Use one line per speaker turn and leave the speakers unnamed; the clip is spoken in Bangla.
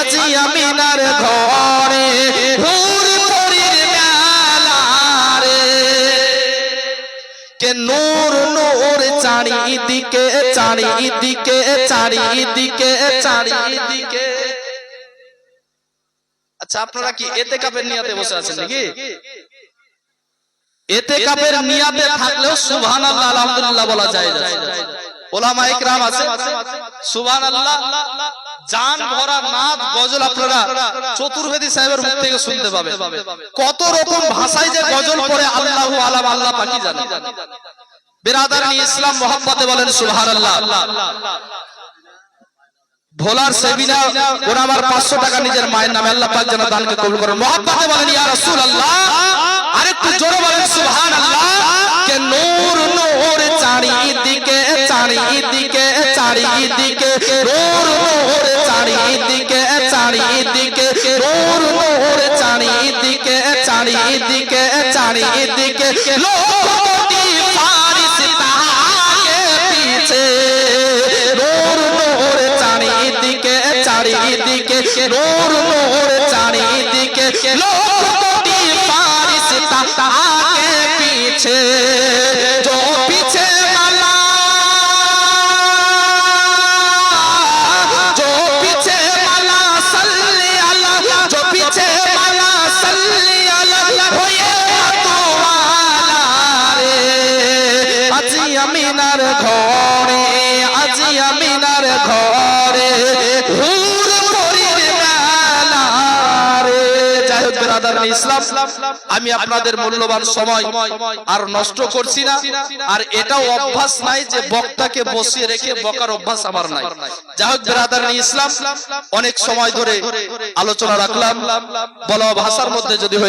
আজি আমিনার ঘরে হুর পরির মেলা রে কে নূর নূর চারিদিকে চারিদিকে চারিদিকে চারিদিকে। আচ্ছা আপনারা কি এতে কাপের নিয়াতে বসে আছেন নাকি? এতে কাপের নিয়াতে থাকলেও সুবহানাল্লাহ, আলহামদুলিল্লাহ বলা যায় ওলামা ইকরাম আছে। সুবহানাল্লাহ। জান ভরা নাদ গজল আপনারা চতুর্বেদী সাহেবের মুখ থেকে শুনতে পাবেন। কত রকম ভাষায় যে গজল পড়ে আল্লাহু আলাম, আল্লাহ পাকি জানে। বেরাদার ইসলাম মোহাম্মতে বলেন, সুবহানাল্লাহ। ভোলার সেবিনা ওরা আমার পাঁচশো টাকা নিজের মায়ের নামে আল্লাহ পাক যেন দানকে কবুল করেন। মোহাম্মতে বলেন, ইয়া রাসূলুল্লাহ। আরেকটু জোরে বলেন, সুবহানাল্লাহ। কে নূর নূর চারিদিকে চারিদিকে চারিদিকে চারিদিকে চারিদিকে লোকটি ফারিস তাকে পিছে। নূর নূর চারিদিকে চারিদিকে নূর চারিদিকে লোকটি ফারিস তাকে আমিনার ঘরে, আজি আমিনার ঘরে আমি আপনাদের মূল্যবান সময় আর নষ্ট করছি না। আর এটাও অভ্যাস নাই যে বক্তাকে বসিয়ে রেখে বকার অভ্যাস আমার নাই। যাই হোক, বেরাদার ইসলাম, অনেক সময় ধরে আলোচনা রাখলাম। বলা ভাষার মধ্যে যদি হয়ে